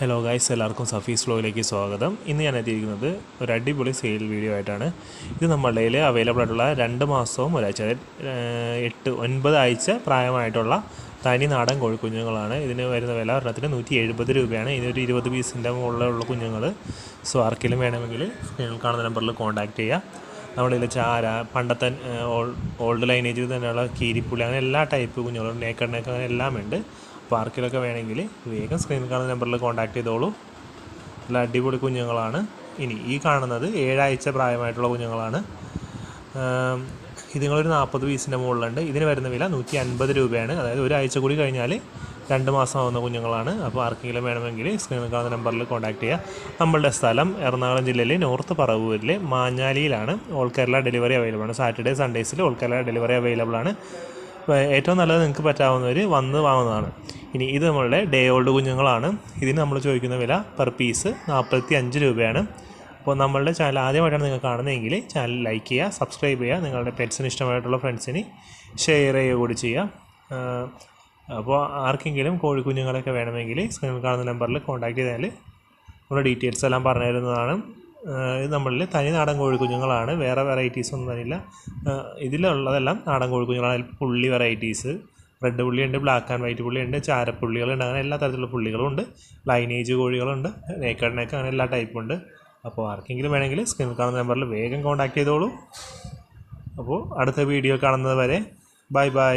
Hello guys എല്ലാവർക്കും സഫീസ് ഫ്ലോയിലേക്ക് സ്വാഗതം. ഇന്ന് ഞാൻ എത്തിയിരിക്കുന്നത് ഒരു അടിപൊളി സെയിൽ വീഡിയോ ആയിട്ടാണ്. ഇത് നമ്മളുടെ കയ്യിൽ അവൈലബിൾ ആയിട്ടുള്ള രണ്ട് മാസവും ഒരാഴ്ച എട്ട് ഒൻപത് ആഴ്ച പ്രായമായിട്ടുള്ള തനി നാടൻ കോഴിക്കുഞ്ഞുങ്ങളാണ് ഇതിന് വരുന്ന വില ഒരെണ്ണത്തിന് നൂറ്റി എഴുപത് രൂപയാണ് ഇതിനൊരു ഇരുപത് പീസിന്റെ മുകളിലുള്ള കുഞ്ഞുങ്ങൾ സോ ആർക്കെങ്കിലും വേണമെങ്കിൽ സ്ക്രീനിൽ കാണുന്ന നമ്പറിൽ കോൺടാക്റ്റ് ചെയ്യുക നമ്മുടെ ഇതിൽ ചാര പണ്ടത്തെ ഓൾ- ഓൾഡ് ലൈനേജിൽ തന്നെയുള്ള കീരിപ്പുള്ളി അങ്ങനെ എല്ലാ ടൈപ്പ് കുഞ്ഞുങ്ങളും നേക്കഡ് നേക്ക് അങ്ങനെ എല്ലാം ഉണ്ട് അപ്പോൾ ആർക്കിലൊക്കെ വേണമെങ്കിൽ വേഗം സ്ക്രീനിൽ കാണുന്ന നമ്പറിൽ കോൺടാക്ട് ചെയ്തോളൂ. നല്ല അടിപൊളി കുഞ്ഞുങ്ങളാണ്. ഇനി ഈ കാണുന്നത് ഏഴാഴ്ച പ്രായമായിട്ടുള്ള കുഞ്ഞുങ്ങളാണ്. ഇതുങ്ങളൊരു നാൽപ്പത് പീസിന്റെ മുകളിലുണ്ട്. ഇതിന് വരുന്ന വില നൂറ്റി അൻപത് രൂപയാണ്. അതായത് ഒരാഴ്ച കൂടി കഴിഞ്ഞാൽ രണ്ട് മാസം ആവുന്ന കുഞ്ഞുങ്ങളാണ്. അപ്പോൾ ആർക്കെങ്കിലും വേണമെങ്കിൽ സ്ക്രീനിൽ കാണുന്ന നമ്പറിൽ കോൺടാക്ട് ചെയ്യുക നമ്മളുടെ സ്ഥലം എറണാകുളം ജില്ലയിലെ നോർത്ത് പറവൂരിലെ മാഞ്ഞാലിയിലാണ്. ഓൾ കേരള ഡെലിവറി അവൈലബിൾ ആണ്. സാറ്റർഡേ സൺഡേസിൽ ഓൾ കേരള ഡെലിവറി അവൈലബിൾ ആണ്. ഏറ്റവും നല്ലത് നിങ്ങൾക്ക് പറ്റാവുന്നവർ വന്ന് വാങ്ങുന്നതാണ്. ഇനി ഇത് നമ്മളുടെ ഡേ ഓൾഡ് കുഞ്ഞുങ്ങളാണ്. ഇതിന് നമ്മൾ ചോദിക്കുന്ന വില പെർ പീസ് നാൽപ്പത്തി അഞ്ച് രൂപയാണ്. അപ്പോൾ നമ്മളുടെ ചാനൽ ആദ്യമായിട്ടാണ് നിങ്ങൾ കാണുന്നതെങ്കിൽ ചാനൽ ലൈക്ക് ചെയ്യുക സബ്സ്ക്രൈബ് ചെയ്യുക നിങ്ങളുടെ പെറ്റ്സിന് ഇഷ്ടമായിട്ടുള്ള ഫ്രണ്ട്സിന് ഷെയർ ചെയ്യുക കൂടി ചെയ്യുക. അപ്പോൾ ആർക്കെങ്കിലും കോഴിക്കുഞ്ഞുങ്ങളൊക്കെ വേണമെങ്കിൽ സ്ക്രീനിൽ കാണുന്ന നമ്പറിൽ കോൺടാക്ട് ചെയ്താൽ നമ്മുടെ ഡീറ്റെയിൽസ് എല്ലാം പറഞ്ഞു തരുന്നതാണ്. ഇത് നമ്മളിൽ തനി നാടൻ കോഴിക്കുഞ്ഞുങ്ങളാണ് വേറെ വെറൈറ്റീസ് ഒന്നും തന്നില്ല ഇതിലുള്ളതെല്ലാം നാടൻ കോഴിക്കുഞ്ഞുങ്ങളാണ് പുള്ളി വെറൈറ്റീസ് റെഡ് പുള്ളിയുണ്ട് ബ്ലാക്ക് ആൻഡ് വൈറ്റ് പുള്ളിയുണ്ട് ചാരപ്പുള്ളികളുണ്ട് അങ്ങനെ എല്ലാ തരത്തിലുള്ള പുള്ളികളും ഉണ്ട് ലൈനേജ് കോഴികളുണ്ട് നേക്കഡ് നേക്ക് അങ്ങനെ എല്ലാ ടൈപ്പും ഉണ്ട്. അപ്പോൾ ആർക്കെങ്കിലും വേണമെങ്കിൽ സ്ക്രീനിൽ കാണുന്ന നമ്പറിൽ വേഗം കോൺടാക്ട് ചെയ്തോളൂ. അപ്പോൾ അടുത്ത വീഡിയോ കാണുന്നത് വരെ ബൈ ബൈ